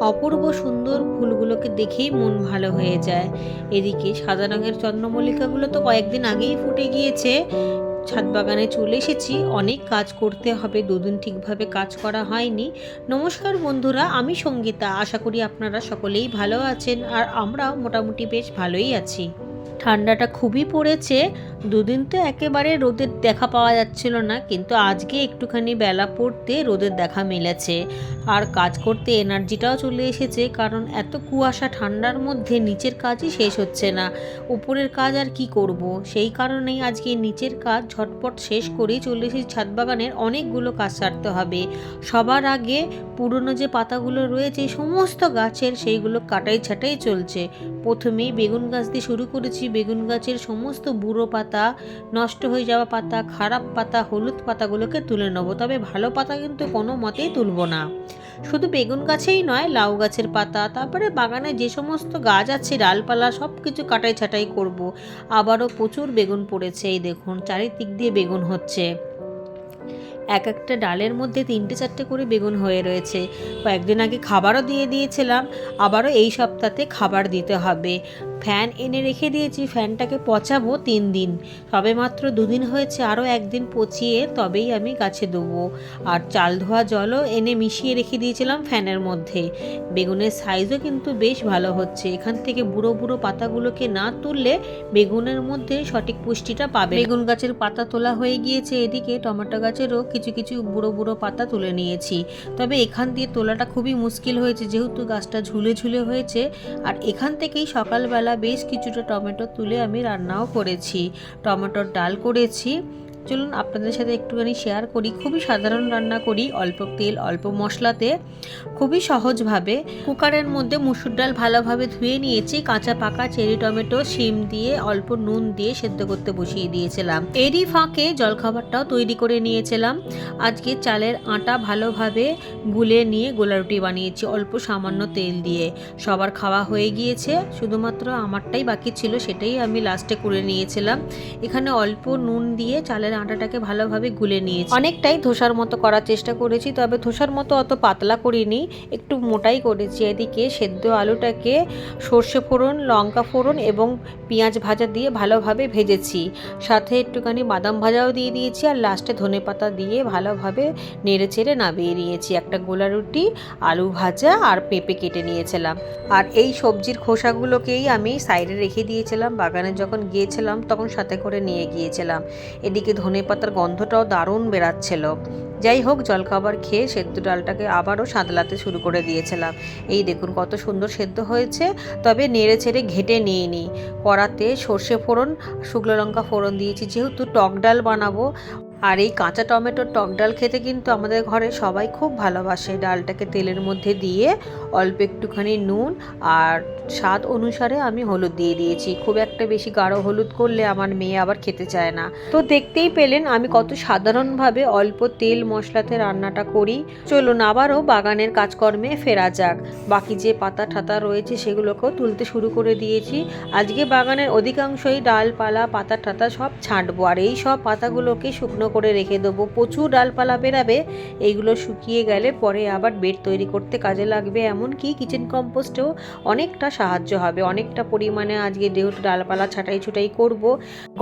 অপূর্ব সুন্দর ফুলগুলোকে দেখেই মন ভালো হয়ে যায়। এদিকে সাদা রঙের চন্দ্রমল্লিকাগুলো তো কয়েকদিন আগেই ফুটে গিয়েছে। ছাদ বাগানে চলে এসেছি। অনেক কাজ করতে হবে। দুদিন ঠিকভাবে কাজ করা হয়নি। নমস্কার বন্ধুরা, আমি সঙ্গীতা। আশা করি আপনারা সকলেই ভালো আছেন আর আমরাও মোটামুটি বেশ ভালোই আছি। ঠান্ডাটা খুবই পড়েছে। দুদিন তো একেবারে রোদের দেখা পাওয়া যাচ্ছিল না, কিন্তু আজকে একটুখানি বেলা পড়তে রোদের দেখা মিলেছে। আর কাজ করতে এনার্জিটাও চলে এসেছে, কারণ এত কুয়াশা ঠান্ডার মধ্যে নিচের কাজই শেষ হচ্ছে না। উপরের কাজ আর কি করব? সেই কারণেই আজকে নিচের কাজ ঝটপট শেষ করেই চলে এসেছি ছাদ বাগানের অনেকগুলো কাজ সারতে হবে। সবার আগে পুরনো যে পাতাগুলো রয়েছে, সমস্ত গাছের সেইগুলো কাটাই ছাটাই চলছে। প্রথমেই বেগুন গাছ দিয়ে শুরু করেছি। বেগুন গাছের সমস্ত বুড়ো পাতা নষ্ট হয়ে যাওয়া পাতা, খারাপ পাতা, হলুদ পাতাগুলোকে তুলে নেব। তবে ভালো পাতা কিন্তু কোনো মতেই তুলব না। শুধু বেগুন গাছেই নয়, লাউ গাছের পাতা, তারপরে বাগানে যে সমস্ত গাছ আছে, ডালপালা সব কিছু কাটাই ছাটাই করব। আবারও প্রচুর বেগুন পড়েছে, এই দেখুন, চারিদিক দিয়ে বেগুন হচ্ছে। এক একটা ডালের মধ্যে তিনটে চারটে করে বেগুন হয়ে রয়েছে। কয়েকদিন আগে খাবারও দিয়ে দিয়েছিলাম, আবারও এই সপ্তাহে খাবার দিতে হবে। ফ্যান এনে রেখে দিয়েছি, ফ্যানটাকে পচাবো তিন দিন। সবে মাত্র দুদিন হয়েছে, আরও একদিন পচিয়ে তবেই আমি গাছে দেবো। আর চাল ধোয়া জলও এনে মিশিয়ে রেখে দিয়েছিলাম ফ্যানের মধ্যে। বেগুনের সাইজও কিন্তু বেশ ভালো হচ্ছে। এখান থেকে বুড়ো বুড়ো পাতাগুলোকে না তুললে বেগুনের মধ্যে সঠিক পুষ্টিটা পাবে বেগুন গাছের পাতা তোলা হয়ে গিয়েছে এদিকে, টমেটো গাছেরও কিছু কিছু বুড়ো বুড়ো পাতা তুলে নিয়েছি। তবে এখান দিয়ে তোলাটা খুবই মুশকিল হয়েছে, যেহেতু গাছটা ঝুলে ঝুলে হয়েছে। আর এখান থেকেই সকালবেলা বেশ কিছুটা টমেটো তুলে আমি রান্নাও করেছি। টমেটোর ডাল করেছি। চলুন আপনাদের সাথে একটুখানি শেয়ার করি। খুবই সাধারণ রান্না করি, অল্প তেল, অল্প মশলাতে। খুবই সহজভাবে কুকারের মধ্যে মুসুর ডাল ভালোভাবে ধুয়ে নিয়েছি। কাঁচা পাকা চেরি টমেটো, শিম দিয়ে অল্প নুন দিয়ে সেদ্ধ করতে বসিয়ে দিয়েছিলাম। এরই ফাঁকে জলখাবারটাও তৈরি করে নিয়েছিলাম। আজকে চালের আটা ভালোভাবে গুলে নিয়ে গোলা রুটি বানিয়েছি, অল্প সামান্য তেল দিয়ে। সবার খাওয়া হয়ে গিয়েছে, শুধুমাত্র আমারটাই বাকি ছিল, সেটাই আমি লাস্টে করে নিয়েছিলাম। এখানে অল্প নুন দিয়ে চালের আটাটাকে ভালোভাবে গুলে নিয়েছি। অনেকটাই ধোসার মতো করার চেষ্টা করেছি, তবে ধোসার মতো অত পাতলা করিনি, একটু মোটাই করেছি। এদিকে সেদ্ধ আলুটাকে সর্ষে ফোড়ন, লঙ্কা ফোড়ন এবং পেঁয়াজ ভাজা দিয়ে ভালোভাবে ভেজেছি। সাথে একটুখানি বাদাম ভাজাও দিয়ে দিয়েছি আর লাস্টে ধনে পাতা দিয়ে ভালোভাবে নেড়ে চেড়ে নামিয়ে নিয়েছি। একটা গোলা রুটি, আলু ভাজা আর পেঁপে কেটে নিয়েছিলাম। আর এই সবজির খোসাগুলোকেই আমি সাইডে রেখে দিয়েছিলাম। বাগানে যখন গিয়েছিলাম, তখন সাথে করে নিয়ে গিয়েছিলাম। এদিকে ধনে পাতার গন্ধটাও দারুণ বেরাচ্ছিল যাই হোক, জলখাবার খেয়ে সেদ্ধ ডালটাকে আবারও সাঁতলাতে শুরু করে দিয়েছিলাম। এই দেখুন, কত সুন্দর সেদ্ধ হয়েছে, তবে নেড়ে ছেড়ে ঘেটে নিয়ে নিই কড়াতে সর্ষে ফোড়ন, শুকনো লঙ্কা ফোড়ন দিয়েছি। যেহেতু টক ডাল বানাবো আর এই কাঁচা টমেটোর টক ডাল খেতে কিন্তু আমাদের ঘরে সবাই খুব ভালোবাসে। ডালটাকে তেলের মধ্যে দিয়ে অল্প একটুখানি নুন আর স্বাদ অনুসারে আমি হলুদ দিয়ে দিয়েছি। খুব একটা বেশি গাঢ় হলুদ করলে আমার মেয়ে আবার খেতে চায় না। তো দেখতেই পেলেন আমি কত সাধারণভাবে অল্প তেল মশলাতে রান্নাটা করি। চলুন আবারও বাগানের কাজকর্মে ফেরা যাক। বাকি যে পাতা ঠাতা রয়েছে সেগুলোকেও তুলতে শুরু করে দিয়েছি। আজকে বাগানের অধিকাংশই ডালপালা পাতা ঠাতা সব ছাঁটবো। আর এই সব পাতাগুলোকে শুকনো করে রেখে দেবো। প্রচুর ডালপালা বেরাবে, এইগুলো শুকিয়ে গেলে পরে আবার বেড তৈরি করতে কাজে লাগবে। এমনকি কিচেন কম্পোস্টেও অনেকটা সাহায্য হবে। অনেকটা পরিমাণে আজকে যেহেতু ডালপালা ছাটাই ছুটাই করব।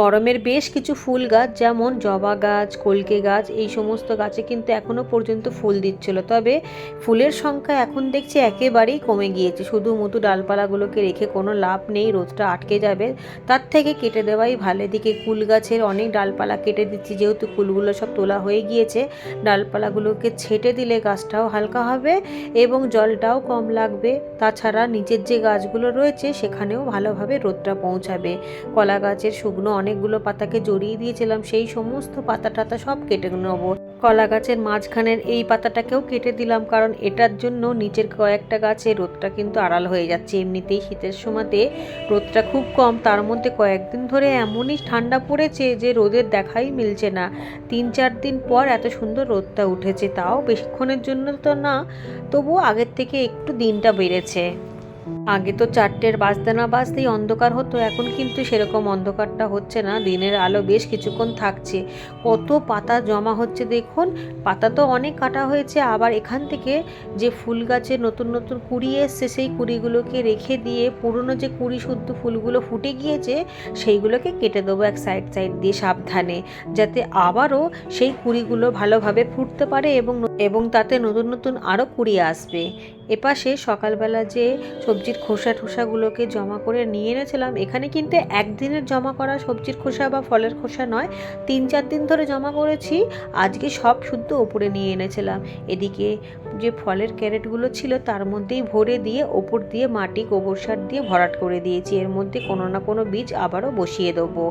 গরমের বেশ কিছু ফুল গাছ, যেমন জবা গাছ, কলকে গাছ, এই সমস্ত গাছে কিন্তু এখনও পর্যন্ত ফুল দিচ্ছিল। তবে ফুলের সংখ্যা এখন দেখছি একেবারেই কমে গিয়েছে। শুধু মতো ডালপালাগুলোকে রেখে কোনো লাভ নেই, রোদটা আটকে যাবে। তার থেকে কেটে দেওয়াই ভালো। এদিকে কুল গাছের অনেক ডালপালা কেটে দিচ্ছি, যেহেতু ফুলগুলো সব তোলা হয়ে গিয়েছে। ডালপালাগুলোকে ছেটে দিলে গাছটাও হালকা হবে এবং জলটাও কম লাগবে। তাছাড়া নিচের যে গাছগুলো রয়েছে সেখানেও ভালোভাবে রোদটা পৌঁছাবে। কলা গাছের শুকনো অনেকগুলো পাতাকে জড়িয়ে দিয়েছিলাম, সেই সমস্ত পাতা টাতা সব কেটে নেব। কলা গাছের মাঝখানের এই পাতাটাকেও কেটে দিলাম, কারণ এটার জন্য নিচের কয়েকটা গাছে রোদটা কিন্তু আড়াল হয়ে যাচ্ছে। এমনিতেই শীতের সময়তে রোদটা খুব কম, তার মধ্যে কয়েকদিন ধরে এমনই ঠান্ডা পড়েছে যে রোদের দেখাই মিলছে না। তিন চার দিন পর এত সুন্দর রোদটা উঠেছে, তাও বেশিক্ষণের জন্য তো না, তবুও আগের থেকে একটু দিনটা বেড়েছে। আগে তো চারটের বাজতে না বাজতেই অন্ধকার হতো, এখন কিন্তু সেরকম অন্ধকারটা হচ্ছে না, দিনের আলো বেশ কিছুক্ষণ থাকছে। কত পাতা জমা হচ্ছে দেখুন, পাতা তো অনেক কাটা হয়েছে, আবার এখান থেকে যে ফুল গাছে নতুন নতুন কুড়ি এসছে, সেই কুড়িগুলোকে রেখে দিয়ে পুরনো যে কুড়ি শুদ্ধ ফুলগুলো ফুটে গিয়েছে, সেইগুলোকে কেটে দেবো এক সাইড সাইড দিয়ে সাবধানে, যাতে আবারও সেই কুড়িগুলো ভালোভাবে ফুটতে পারে এবং এবং তাতে নতুন নতুন আরও কুড়ি আসবে। এপাশে সকালবেলা যে সবজির খোসা ঠোসাগুলোকে জমা করে নিয়ে এনেছিলাম, এখানে কিন্তু একদিনের জমা করা সবজির খোসা বা ফলের খোসা নয়, তিন চার দিন ধরে জমা করেছি, আজকে সব শুদ্ধ ওপরে নিয়ে এনেছিলাম। এদিকে যে ফলের ক্যারেটগুলো ছিল তার মধ্যেই ভরে দিয়ে, ওপর দিয়ে মাটি, গোবর সার দিয়ে ভরাট করে দিয়েছি। এর মধ্যে কোনো না কোনো বীজ আবারও বসিয়ে দেবো।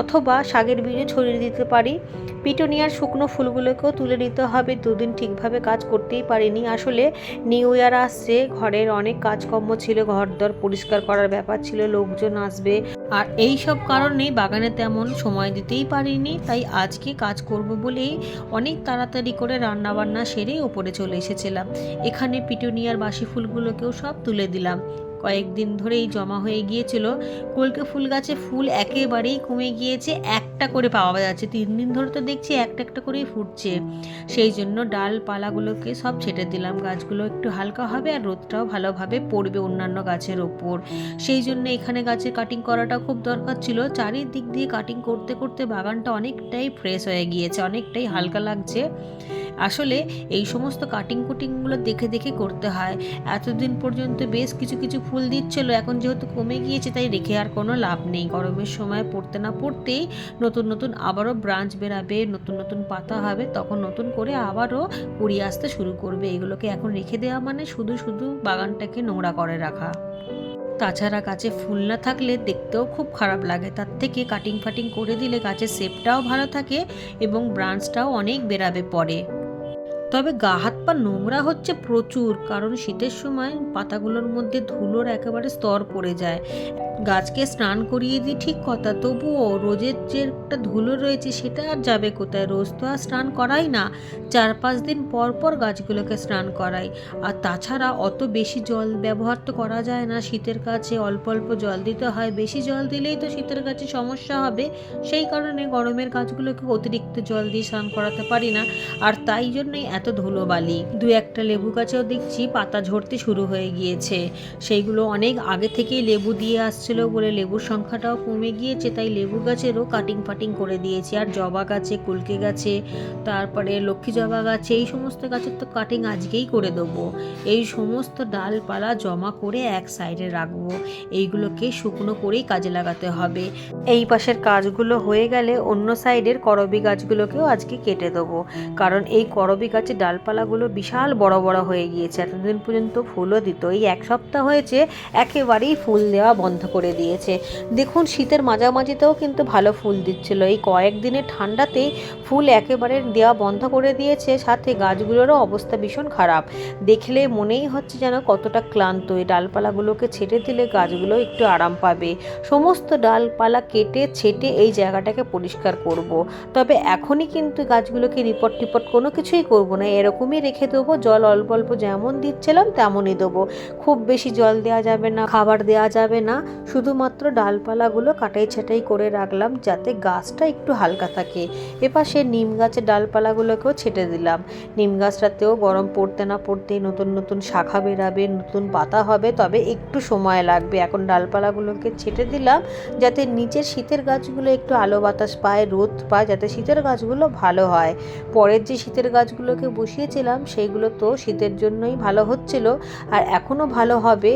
অথবা শাকের বীজও ছড়িয়ে দিতে পারি। পিটোনিয়ার শুকনো ফুলগুলোকেও তুলে নিতে হবে। দুদিন ঠিকভাবে কাজ করতেই পারিনি। আসলে নিউ ইয়ার আসছে, ঘরের অনেক কাজকর্ম ছিল, ঘরদর পরিষ্কার করার ব্যাপার ছিল, লোকজন আসবে। আর এই সব কারণে বাগানে তেমন সময় দিতেই পারিনি, তাই আজকে কাজ করব বলেই অনেক তাড়াতাড়ি করে রান্না বান্না সেরে ওপরে চলে এসেছিলাম। এখানে পিটুনিয়ার বাসি ফুলগুলোকেও সব তুলে দিলাম। কয়েকদিন ধরেই জমা হয়ে গিয়েছিল। কলকে ফুল গাছে ফুল একেবারেই কমে গিয়েছে, একটা করে পাওয়া যাচ্ছে। তিন দিন ধরে তো দেখছি একটা একটা করেই ফুটছে। সেই জন্য ডালপালাগুলোকে সব ছেটে দিলাম। গাছগুলো একটু হালকা হবে আর রোদটাও ভালোভাবে পড়বে অন্যান্য গাছের ওপর। সেই জন্য এখানে গাছের কাটিং করাটা খুব দরকার ছিল। চারিদিক দিয়ে কাটিং করতে করতে বাগানটা অনেকটাই ফ্রেশ হয়ে গিয়েছে, অনেকটাই হালকা লাগছে। আসলে এই সমস্ত কাটিং কুটিংগুলো দেখে দেখে করতে হয়। এতদিন পর্যন্ত বেশ কিছু কিছু ফুল দিচ্ছিল, এখন যেহেতু কমে গিয়েছে, তাই রেখে আর কোনো লাভ নেই। গরমের সময় পড়তে না পড়তেই নতুন নতুন আবারও ব্রাঞ্চ বেরাবে, নতুন নতুন পাতা হবে, তখন নতুন করে আবারও কুড়ি আসতে শুরু করবে। এগুলোকে এখন রেখে দেওয়া মানে শুধু শুধু বাগানটাকে নোংরা করে রাখা। তাছাড়া গাছে ফুল না থাকলে দেখতেও খুব খারাপ লাগে। তার থেকে কাটিং ফাটিং করে দিলে গাছের শেপটাও ভালো থাকে এবং ব্রাঞ্চটাও অনেক বেরাবে পরে। তবে গা হাত পা নোংরা হচ্ছে প্রচুর, কারণ শীতের সময় পাতাগুলোর মধ্যে ধুলোর একেবারে স্তর পড়ে যায়। গাছকে স্নান করিয়ে দিই, ঠিক কথা। তবুও রোজের যে একটা ধুলো রয়েছে, সেটা আর যাবে কোথায়? রোজ তো আর স্নান করাই না। চার পাঁচ দিন পর পর গাছগুলোকে স্নান করাই। আর তাছাড়া অত বেশি জল ব্যবহার তো করা যায় না শীতের কাছে। অল্প অল্প জল দিতে হয়। বেশি জল দিলেই তো শীতের কাছে সমস্যা হবে। সেই কারণে গরমের গাছগুলোকে অতিরিক্ত জল দিয়ে স্নান করাতে পারি না। আর তাই জন্যই এত ধুলোবালি দু একটা লেবু গাছেও দেখছি পাতা ঝরতে শুরু হয়ে গিয়েছে। সেইগুলো অনেক আগে থেকেই লেবু দিয়ে আসছিল বলে লেবুর সংখ্যাটাও কমে গিয়েছে, তাই লেবু গাছেরও কাটিং ফাটিং করে দিয়েছি। আর জবা গাছে, কুলকে গাছে, তারপরে লক্ষ্মী জবা গাছে, এই সমস্ত গাছের তো কাটিং আজকেই করে দেবো। এই সমস্ত ডালপালা জমা করে এক সাইডে রাখব। এইগুলোকে শুকনো করেই কাজে লাগাতে হবে। এই পাশের কাজগুলো হয়ে গেলে অন্য সাইডের করবি গাছগুলোকেও আজকে কেটে দেবো। কারণ এই করবি গাছের ডালপালাগুলো বিশাল বড় বড় হয়ে গিয়েছে। এতদিন পর্যন্ত ফুলও দিত। এই এক সপ্তাহ হয়েছে, একেবারেই ফুল দেওয়া বন্ধ করে দিয়েছে। দেখুন, শীতের মাঝামাঝিতেও কিন্তু ভালো ফুল দিচ্ছিল। এই কয়েকদিনের ঠান্ডাতেই ফুল একেবারে দেওয়া বন্ধ করে দিয়েছে। সাথে গাছগুলোরও অবস্থা ভীষণ খারাপ। দেখলে মনেই হচ্ছে যেন কতটা ক্লান্ত। এই ডালপালাগুলোকে ছেটে দিলে গাছগুলো একটু আরাম পাবে। সমস্ত ডালপালা কেটে, ছেটে এই জায়গাটাকে পরিষ্কার করব। তবে এখনই কিন্তু গাছগুলোকে রিপোর্ট টিপট কোনো কিছুই করব না। এরকমই রেখে দেবো। জল অল্প অল্প যেমন দিচ্ছিলাম, তেমনই দেবো। খুব বেশি জল দেওয়া যাবে না, খাবার দেওয়া যাবে না। শুধুমাত্র ডালপালাগুলো কাটাই ছাটাই করে রাখলাম যাতে গাছটা একটু হালকা থাকে। এপাশে নিম গাছের ডালপালাগুলোকেও ছেটে দিলাম। নিম গাছটাতেও গরম পড়তে না পড়তেই নতুন নতুন শাখা বেরাবে, নতুন পাতা হবে, তবে একটু সময় লাগবে। এখন ডালপালাগুলোকে ছেটে দিলাম যাতে নিচের শীতের গাছগুলো একটু আলো বাতাস পায়, রোদ পায়, যাতে শীতের গাছগুলো ভালো হয়। পরের যে শীতের গাছগুলোকে বসিয়েছিলাম, সেইগুলো তো শীতের জন্যই ভালো হচ্ছিল, আর এখনও ভালো হবে।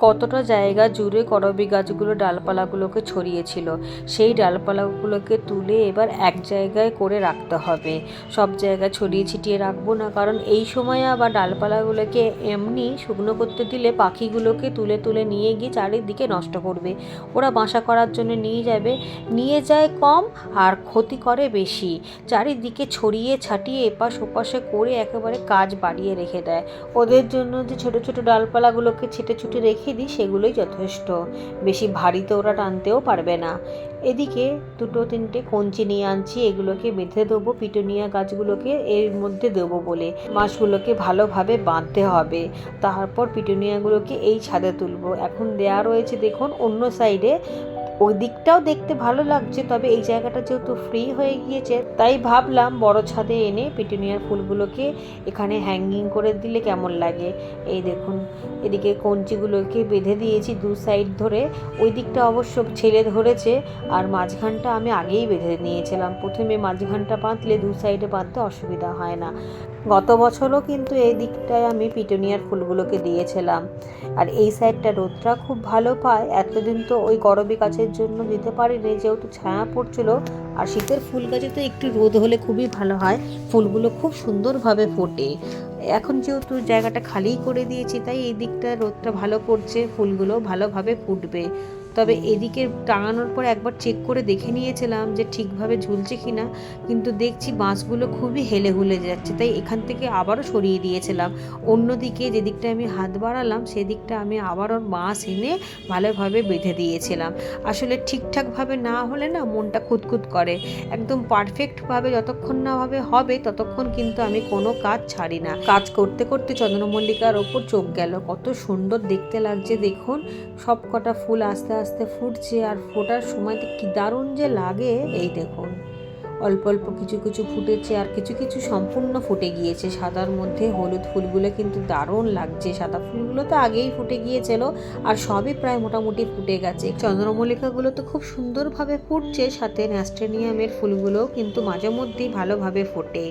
কতটা জায়গা জুড়ে করবি গাছগুলো ডালপালাগুলোকে ছড়িয়েছিল। সেই ডালপালাগুলোকে তুলে এবার এক জায়গায় করে রাখতে হবে। সব জায়গায় ছড়িয়ে ছিটিয়ে রাখব না, কারণ এই সময় আবার ডালপালাগুলোকে এমনি শুকনো করতে দিলে পাখিগুলোকে তুলে তুলে নিয়ে গিয়ে চারিদিকে নষ্ট করবে। ওরা বাসা করার জন্য নিয়ে যাবে। নিয়ে যায় কম আর ক্ষতি করে বেশি। চারিদিকে ছড়িয়ে ছাটিয়ে এপাশ ওপাশে করে একেবারে কাজ বাড়িয়ে রেখে দেয়। ওদের জন্য যে ছোট ছোট ডালপালাগুলোকে ছেটে ছুটে রেখে রেখে দিই সেগুলোই যথেষ্ট। বেশি ভারী তো ওরা টানতেও পারবে না। এদিকে দুটো তিনটে কঞ্চি নিয়ে আনছি, এগুলোকে বেঁধে দেবো, পিটুনিয়া গাছগুলোকে এর মধ্যে দেবো বলে। মাছগুলোকে ভালোভাবে বাঁধতে হবে। তারপর পিটুনিয়াগুলোকে এই ছাদে তুলব। এখন দেয়া রয়েছে, দেখুন, অন্য সাইডে ওই দিকটাও দেখতে ভালো লাগছে, তবে এই জায়গাটা যেহেতু ফ্রি হয়ে গিয়েছে, তাই ভাবলাম বড় ছাদে এনে পিটুনিয়ার ফুলগুলোকে এখানে হ্যাঙ্গিং করে দিলে কেমন লাগে। এই দেখুন, এদিকে কঞ্চিগুলোকে বেঁধে দিয়েছি দু সাইড ধরে। ওই দিকটা অবশ্য ছেলে ধরেছে, আর মাঝখানটা আমি আগেই বেঁধে নিয়েছিলাম। প্রথমে মাঝখানটা বাঁধলে দু সাইডে বাঁধতে অসুবিধা হয় না। গত বছরও কিন্তু এই দিকটায় আমি পিটুনিয়ার ফুলগুলোকে দিয়েছিলাম। আর এই সাইডটা রোদটা খুব ভালো পায়। এতদিন তো ওই গরবি গাছের জন্য দিতে পারিনি, যেহেতু ছায়া পড়ছিল। আর শীতের ফুল গাছে তো একটু রোদ হলে খুবই ভালো হয়। ফুলগুলো খুব সুন্দরভাবে ফোটে। এখন যেহেতু জায়গাটা খালি করে দিয়েছি, তাই এই দিকটা রোদটা ভালো পড়ছে ফুলগুলো ভালোভাবে ফুটবে। তবে এদিকে টাঙানোর পর একবার চেক করে দেখে নিয়েছিলাম যে ঠিকভাবে ঝুলছে কি না কিন্তু দেখছি বাঁশগুলো খুবই হেলে হুলে যাচ্ছে তাই এখান থেকে আবারও সরিয়ে দিয়েছিলাম। অন্যদিকে যেদিকটা আমি হাত বাড়ালাম সেদিকটা আমি আবারও বাঁশ এনে ভালোভাবে বেঁধে দিয়েছিলাম। আসলে ঠিকঠাকভাবে না হলে না মনটা খুঁতখুত করে। একদম পারফেক্টভাবে যতক্ষণ না ভাবে হবে ততক্ষণ কিন্তু আমি কোনো কাজ ছাড়ি না। কাজ করতে করতে চন্দ্রমল্লিকার ওপর চোখ গেল। কত সুন্দর দেখতে লাগছে দেখুন। সব কটা ফুল আস্তে আস্তে ফুটছে আর ফোটার সময়তে কি দারুণ যে লাগে এই দেখুন। অল্প অল্প কিছু কিছু ফুটেছে আর কিছু কিছু সম্পূর্ণ ফুটে গিয়েছে। সাদার মধ্যে হলুদ ফুলগুলো কিন্তু দারুণ লাগছে। সাদা ফুলগুলো তো আগেই ফুটে গিয়েছিল আর সবই প্রায় মোটামুটি ফুটে গেছে। চন্দ্রমল্লিকাগুলো তো খুব সুন্দরভাবে ফুটছে, সাথে ন্যাস্টেনিয়ামের ফুলগুলোও কিন্তু মাঝে মধ্যেই ভালোভাবে ফোটে।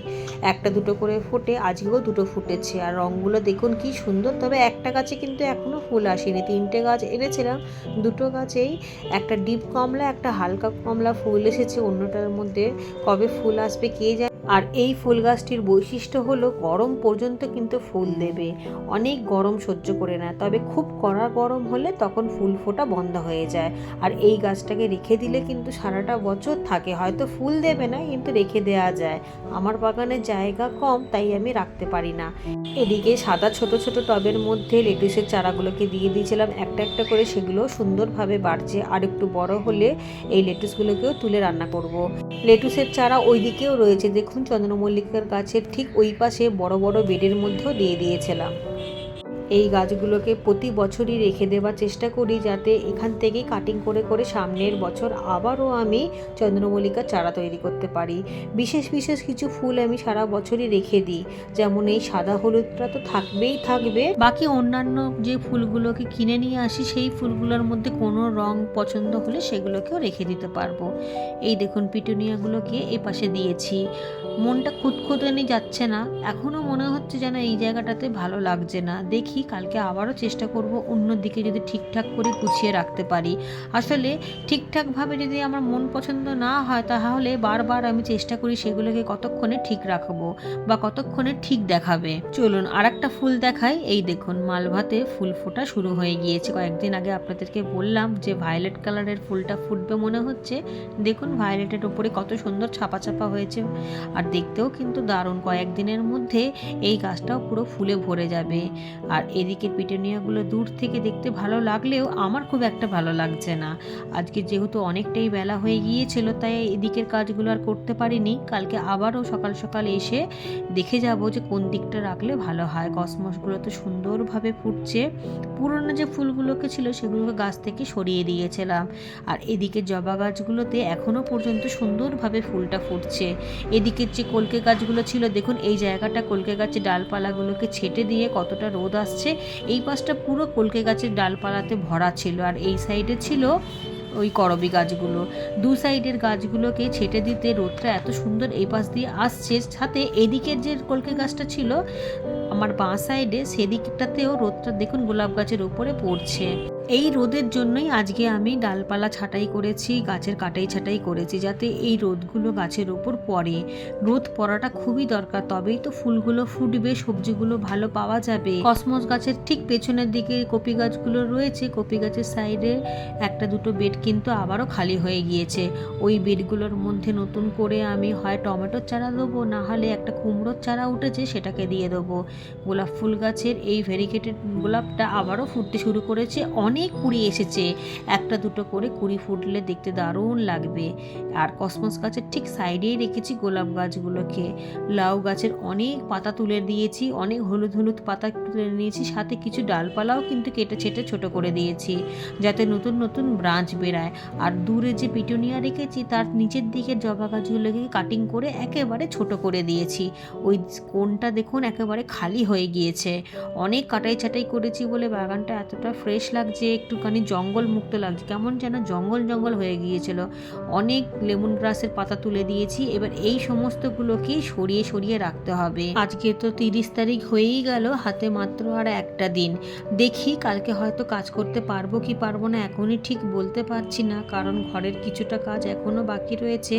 একটা দুটো করে ফোটে, আজকেও দুটো ফুটেছে। আর রঙগুলো দেখুন কি সুন্দর, তবে একটা গাছে কিন্তু এখনও ফুল আসেনি। তিনটে গাছ এনেছিলাম, দুটো গাছেই, একটা ডিপ কমলা, একটা হালকা কমলা ফুল এসেছে অন্যটার মধ্যে। কবে ফুল আসবে কে জানে আর এই ফুল গাছটির বৈশিষ্ট্য হলো গরম পর্যন্ত কিন্তু ফুল দেবে। অনেক গরম সহ্য করে নেয় তবে খুব কড়া গরম হলে তখন ফুল ফোটা বন্ধ হয়ে যায়। আর এই গাছটাকে রেখে দিলে কিন্তু সারাটা বছর থাকে, হয়তো ফুল দেবে না কিন্তু রেখে দেওয়া যায়। আমার বাগানে জায়গা কম, তাই আমি রাখতে পারি না। এদিকে সাদা ছোট ছোট টবের মধ্যে লেটুসের চারাগুলোকে দিয়ে দিয়েছিলাম। একটা একটা করে সেগুলো সুন্দরভাবে বাড়ছে। আর একটু বড় হলে এই লেটুসগুলোকেও তুলে রান্না করব। লেটুসের চারা ওইদিকেও রয়েছে। দেখুন চন্দ্রমল্লিকার গাছের ঠিক ওই পাশে বড় বড় বেডের মধ্যেও দিয়ে দিয়েছিলাম। এই গাছগুলোকে প্রতি বছরই রেখে দেওয়ার চেষ্টা করি যাতে এখান থেকেই কাটিং করে করে সামনের বছর আবারও আমি চন্দ্রমল্লিকার চারা তৈরি করতে পারি। বিশেষ বিশেষ কিছু ফুল আমি সারা বছরই রেখে দিই। যেমন এই সাদা হলুদটা তো থাকবেই, থাকবে। বাকি অন্যান্য যে ফুলগুলোকে কিনে নিয়ে আসি, সেই ফুলগুলোর মধ্যে কোনো রং পছন্দ হলে সেগুলোকেও রেখে দিতে পারব। এই দেখুন, পিটুনিয়াগুলোকে এ পাশে দিয়েছি। মনটা খুঁতখুঁতানি যাচ্ছে না। এখনও মনে হচ্ছে যেন এই জায়গাটাতে ভালো লাগছে না। দেখি কালকে আবারও চেষ্টা করব অন্য দিকে যদি ঠিকঠাক করে গুছিয়ে রাখতে পারি। আসলে ঠিকঠাকভাবে যদি আমার মন পছন্দ না হয়, তাহলে বারবার আমি চেষ্টা করি সেগুলোকে কতক্ষণে ঠিক রাখব বা কতক্ষণে ঠিক দেখাবে। চলুন আর একটা ফুল দেখাই। এই দেখুন, মালভাতে ফুল ফোটা শুরু হয়ে গিয়েছে। কয়েকদিন আগে আপনাদেরকে বললাম যে ভায়োলেট কালারের ফুলটা ফুটবে মনে হচ্ছে। দেখুন, ভায়োলেটের ওপরে কত সুন্দর ছাপা ছাপা হয়েছে। আর দেখতেও কিন্তু দারুণ। কয়েকদিনের মধ্যে এই গাছটাও পুরো ফুলে ভরে যাবে। আর এদিকে পিটুনিয়াগুলো দূর থেকে দেখতে ভালো লাগলেও আমার খুব একটা ভালো লাগছে না। আজকে যেহেতু অনেকটাই বেলা হয়ে গিয়েছিল, তাই এদিকের কাজগুলো আর করতে পারিনি। কালকে আবারও সকাল সকাল এসে দেখে যাব যে কোন দিকটা রাখলে ভালো হয়। কসমসগুলো তো সুন্দরভাবে ফুটছে। পুরনো যে ফুলগুলোকে ছিল সেগুলোকে গাছ থেকে সরিয়ে দিয়েছিলাম। আর এদিকে জবা গাছগুলোতে এখনও পর্যন্ত সুন্দরভাবে ফুলটা ফুটছে। এদিকের যে কলকে গাছগুলো ছিল, দেখুন এই জায়গাটা কলকে গাছের ডালপালাগুলোকে ছেটে দিয়ে কতটা রোদ আসছে। এই পাশটা পুরো কলকে গাছের ডালপালাতে ভরা ছিল আর এই সাইডে ছিল ওই করবি গাছগুলো। দু সাইডের গাছগুলোকে ছেটে দিতে রোদটা এত সুন্দর এই পাশ দিয়ে আসছে। সাথে এদিকের যে কলকে গাছটা ছিল, আমার বাঁ সাইডে সেদিকটাতেও রোদটা দেখুন গোলাপ গাছের উপরে পড়ছে। এই রোদের জন্যই আজকে আমি ডালপালা ছাঁটাই করেছি, গাছের কাটাই ছাঁটাই করেছি যাতে এই রোদগুলো গাছের ওপর পড়ে। রোদ পড়াটা খুবই দরকার, তবেই তো ফুলগুলো ফুটবে, সবজিগুলো ভালো পাওয়া যাবে। কসমস গাছের ঠিক পেছনের দিকে কপি গাছগুলো রয়েছে, কপি গাছের সাইডে একটা দুটো বেড কিন্তু আবারও খালি হয়ে গিয়েছে। ওই বেডগুলোর মধ্যে নতুন করে আমি হয় টমেটোর চারা দেবো, না হলে একটা কুমড়োর চারা উঠেছে সেটাকে দিয়ে দেবো। গোলাপ ফুল গাছের এই ভেরিকেটেড গোলাপটা আবারও ফুটতে শুরু করেছে, অনেক কুড়ি এসেছে। একটা দুটো করে কুড়ি ফুটলে দেখতে দারুণ লাগবে। আর কসমস গাছের ঠিক সাইডেই রেখেছি গোলাপ গাছগুলোকে। লাউ গাছের অনেক পাতা তুলে দিয়েছি, অনেক হলুদ হলুদ পাতা তুলে নিয়েছি, সাথে কিছু ডালপালাও কিন্তু কেটে ছেটে ছোট করে দিয়েছি, যাতে নতুন নতুন ব্রাঞ্চ বেরায়। আর দূরে যে পিটুনিয়া রেখেছি, তার নিচের দিকে জবা গাছগুলোকে কাটিং করে একেবারে ছোট করে দিয়েছি। ওই কোনটা দেখুন, একেবারে খালি হয়ে গিয়েছে। অনেক কাটাই ছাটাই করেছি বলে বাগানটা এতটা ফ্রেশ লাগছে একটুখানি জঙ্গল মুক্ত লাগছে, কেমন যেন জঙ্গল জঙ্গল হয়ে গিয়েছিল। অনেক লেমন গ্রাসের পাতা তুলে দিয়েছি, এবার এই সমস্তগুলোকেই সরিয়ে সরিয়ে রাখতে হবে। আজকে তো তিরিশ তারিখ হয়েই গেল, হাতে মাত্র আর একটা দিন। দেখি কালকে হয়তো কাজ করতে পারব কি পারব না, এখনই ঠিক বলতে পারছি না, কারণ ঘরের কিছুটা কাজ এখনও বাকি রয়েছে।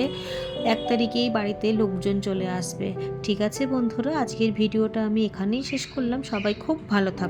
এক তারিখেই বাড়িতে লোকজন চলে আসবে। ঠিক আছে বন্ধুরা, আজকের ভিডিওটা আমি এখানেই শেষ করলাম। সবাই খুব ভালো থাকবে